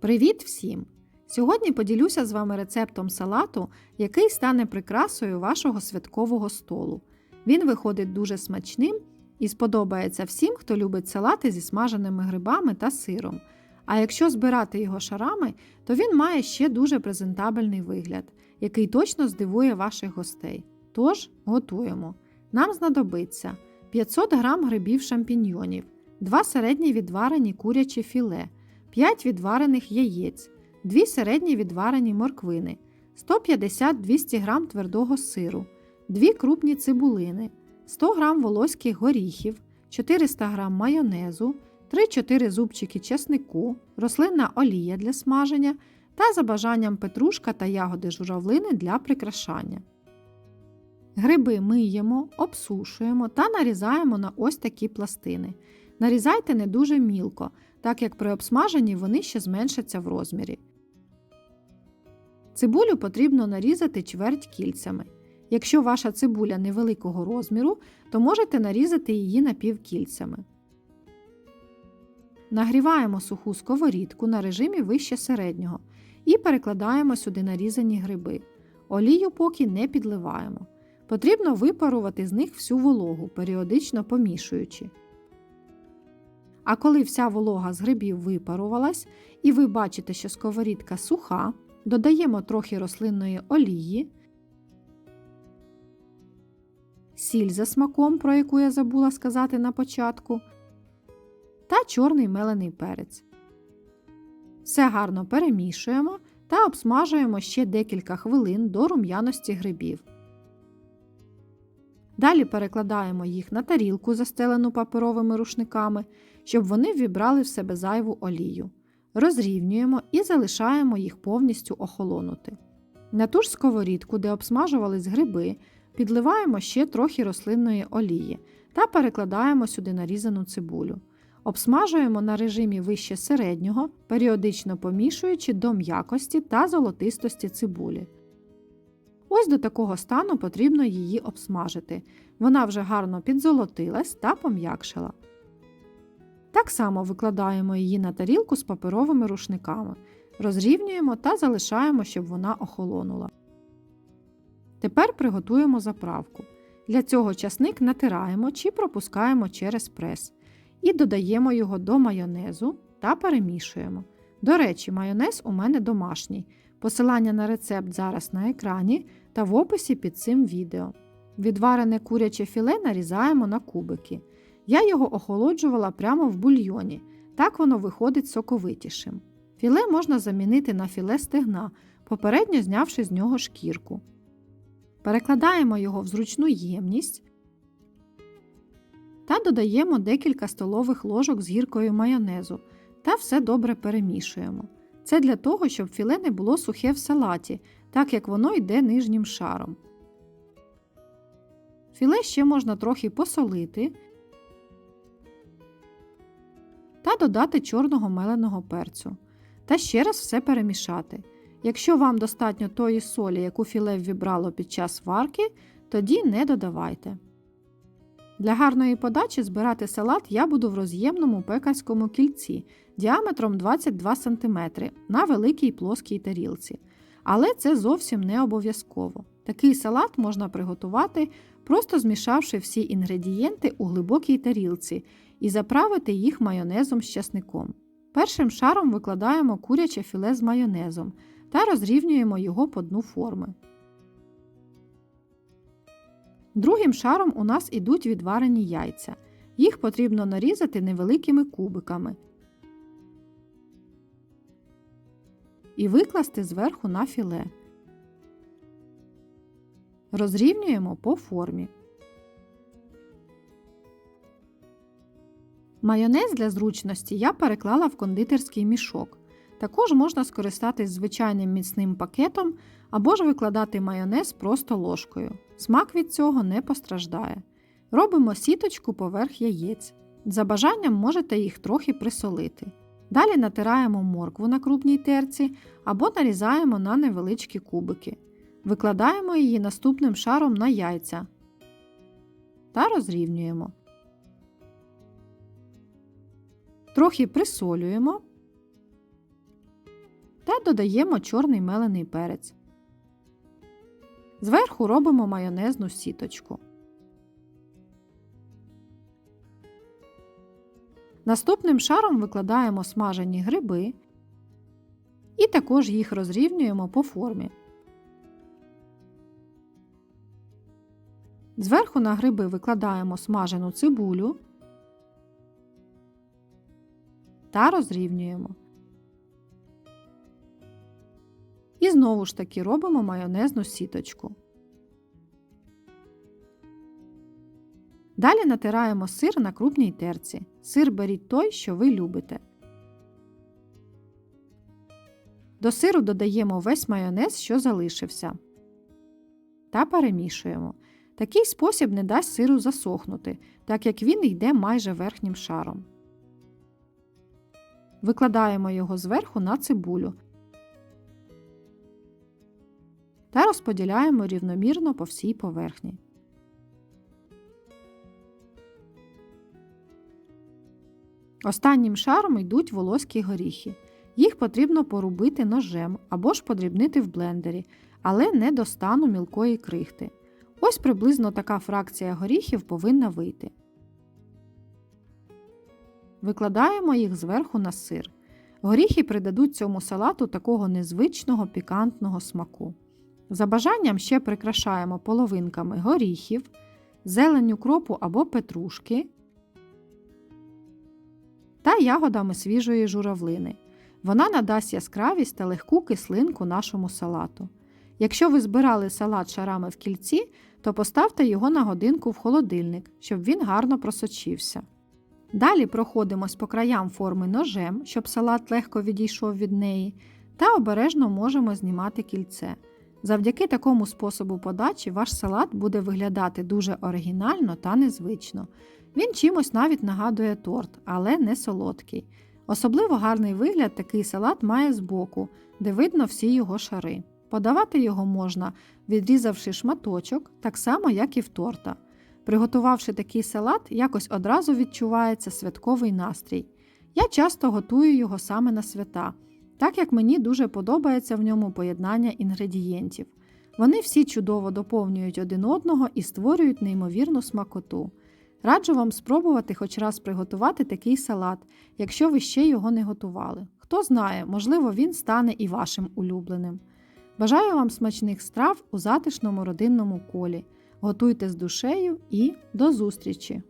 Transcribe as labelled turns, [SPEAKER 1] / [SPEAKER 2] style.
[SPEAKER 1] Привіт всім! Сьогодні поділюся з вами рецептом салату, який стане прикрасою вашого святкового столу. Він виходить дуже смачним і сподобається всім, хто любить салати зі смаженими грибами та сиром. А якщо збирати його шарами, то він має ще дуже презентабельний вигляд, який точно здивує ваших гостей. Тож готуємо. Нам знадобиться 500 г грибів шампіньйонів, 2 середні відварені курячі філе, 5 відварених яєць, 2 середні відварені морквини, 150-200 г твердого сиру, 2 крупні цибулини, 100 г волоських горіхів, 400 г майонезу, 3-4 зубчики чеснику, рослинна олія для смаження та за бажанням петрушка та ягоди журавлини для прикрашання. Гриби миємо, обсушуємо та нарізаємо на ось такі пластини. Нарізайте не дуже мілко, так як при обсмаженні вони ще зменшаться в розмірі. Цибулю потрібно нарізати чверть кільцями. Якщо ваша цибуля невеликого розміру, то можете нарізати її напівкільцями. Нагріваємо суху сковорідку на режимі вище середнього і перекладаємо сюди нарізані гриби. Олію поки не підливаємо. Потрібно випарувати з них всю вологу, періодично помішуючи. А коли вся волога з грибів випарувалась, і ви бачите, що сковорідка суха, додаємо трохи рослинної олії, сіль за смаком, про яку я забула сказати на початку, та чорний мелений перець. Все гарно перемішуємо та обсмажуємо ще декілька хвилин до рум'яності грибів. Далі перекладаємо їх на тарілку, застелену паперовими рушниками, щоб вони вібрали в себе зайву олію. Розрівнюємо і залишаємо їх повністю охолонути. На ту ж сковорідку, де обсмажувались гриби, підливаємо ще трохи рослинної олії та перекладаємо сюди нарізану цибулю. Обсмажуємо на режимі вище середнього, періодично помішуючи до м'якості та золотистості цибулі. Ось до такого стану потрібно її обсмажити. Вона вже гарно підзолотилась та пом'якшила. Так само викладаємо її на тарілку з паперовими рушниками, розрівнюємо та залишаємо, щоб вона охолонула. Тепер приготуємо заправку. Для цього часник натираємо чи пропускаємо через прес і додаємо його до майонезу та перемішуємо. До речі, майонез у мене домашній. Посилання на рецепт зараз на екрані та в описі під цим відео. Відварене куряче філе нарізаємо на кубики. Я його охолоджувала прямо в бульйоні, так воно виходить соковитішим. Філе можна замінити на філе стегна, попередньо знявши з нього шкірку. Перекладаємо його в зручну ємність та додаємо декілька столових ложок з гіркою майонезу та все добре перемішуємо. Це для того, щоб філе не було сухе в салаті, так як воно йде нижнім шаром. Філе ще можна трохи посолити та додати чорного меленого перцю. Та ще раз все перемішати. Якщо вам достатньо тої солі, яку філе ввібрало під час варки, тоді не додавайте. Для гарної подачі збирати салат я буду в роз'ємному пекарському кільці діаметром 22 см на великій плоскій тарілці. Але це зовсім не обов'язково. Такий салат можна приготувати, просто змішавши всі інгредієнти у глибокій тарілці і заправити їх майонезом з часником. Першим шаром викладаємо куряче філе з майонезом та розрівнюємо його по дну форми. Другим шаром у нас ідуть відварені яйця. Їх потрібно нарізати невеликими кубиками і викласти зверху на філе. Розрівнюємо по формі. Майонез для зручності я переклала в кондитерський мішок. Також можна скористатись звичайним міцним пакетом або ж викладати майонез просто ложкою. Смак від цього не постраждає. Робимо сіточку поверх яєць. За бажанням можете їх трохи присолити. Далі натираємо моркву на крупній терці або нарізаємо на невеличкі кубики. Викладаємо її наступним шаром на яйця та розрівнюємо. Трохи присолюємо додаємо чорний мелений перець. Зверху робимо майонезну сіточку. Наступним шаром викладаємо смажені гриби і також їх розрівнюємо по формі. Зверху на гриби викладаємо смажену цибулю та розрівнюємо. І знову ж таки робимо майонезну сіточку. Далі натираємо сир на крупній терці. Сир беріть той, що ви любите. До сиру додаємо весь майонез, що залишився. Та перемішуємо. Такий спосіб не дасть сиру засохнути, так як він йде майже верхнім шаром. Викладаємо його зверху на цибулю та розподіляємо рівномірно по всій поверхні. Останнім шаром йдуть волоські горіхи. Їх потрібно порубити ножем або ж подрібнити в блендері, але не до стану мілкої крихти. Ось приблизно така фракція горіхів повинна вийти. Викладаємо їх зверху на сир. Горіхи придадуть цьому салату такого незвичного пікантного смаку. За бажанням ще прикрашаємо половинками горіхів, зеленню кропу або петрушки та ягодами свіжої журавлини. Вона надасть яскравість та легку кислинку нашому салату. Якщо ви збирали салат шарами в кільці, то поставте його на годинку в холодильник, щоб він гарно просочився. Далі проходимось по краям форми ножем, щоб салат легко відійшов від неї, та обережно можемо знімати кільце. Завдяки такому способу подачі ваш салат буде виглядати дуже оригінально та незвично. Він чимось навіть нагадує торт, але не солодкий. Особливо гарний вигляд такий салат має збоку, де видно всі його шари. Подавати його можна, відрізавши шматочок, так само, як і в торта. Приготувавши такий салат, якось одразу відчувається святковий настрій. Я часто готую його саме на свята, так як мені дуже подобається в ньому поєднання інгредієнтів. Вони всі чудово доповнюють один одного і створюють неймовірну смакоту. Раджу вам спробувати хоч раз приготувати такий салат, якщо ви ще його не готували. Хто знає, можливо, він стане і вашим улюбленим. Бажаю вам смачних страв у затишному родинному колі. Готуйте з душею і до зустрічі!